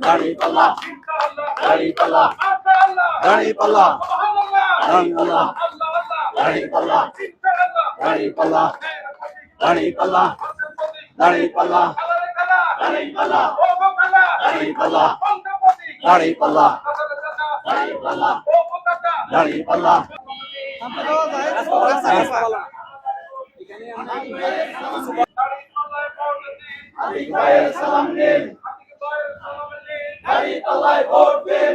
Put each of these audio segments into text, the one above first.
দাড়ি পাল্লা দাড়ি পাল্লা দাড়ি পাল্লা দাড়ি পাল্লা দাড়ি পাল্লা দাড়ি পাল্লা দাড়ি পাল্লা দাড়ি পাল্লা দাড়ি পাল্লা দাড়ি পাল্লা দাড়ি পাল্লা দাড়ি পাল্লা দাড়ি পাল্লা সালাম দিন দাড়ি পাল্লায় ভোট দিন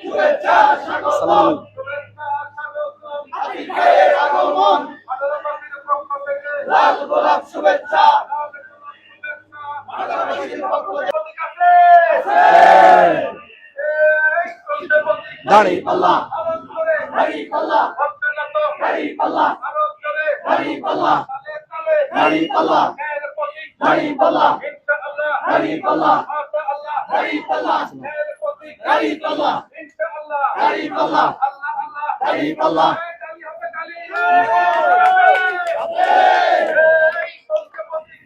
শুভেচ্ছা স্বাগতম। ভাইয়ের আগমন। লাল গোলাপ শুভেচ্ছা। দাড়ি পাল্লা। দাড়ি পাল্লা। দাড়ি পাল্লা। দাড়ি পাল্লা। দাড়ি পাল্লা। দাড়ি পাল্লা। দাড়ি পাল্লা। গরিব আল্লাহ গরিব আল্লাহ ইনশাআল্লাহ গরিব আল্লাহ আল্লাহ আল্লাহ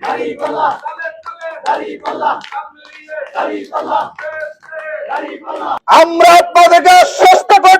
গরিব আল্লাহ গরিব আল্লাহ গরিব আল্লাহ গরিব আল্লাহ আমরা আপনাদেরকে চেষ্টা করছি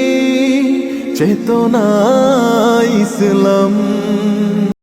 চেতনা ইসলাম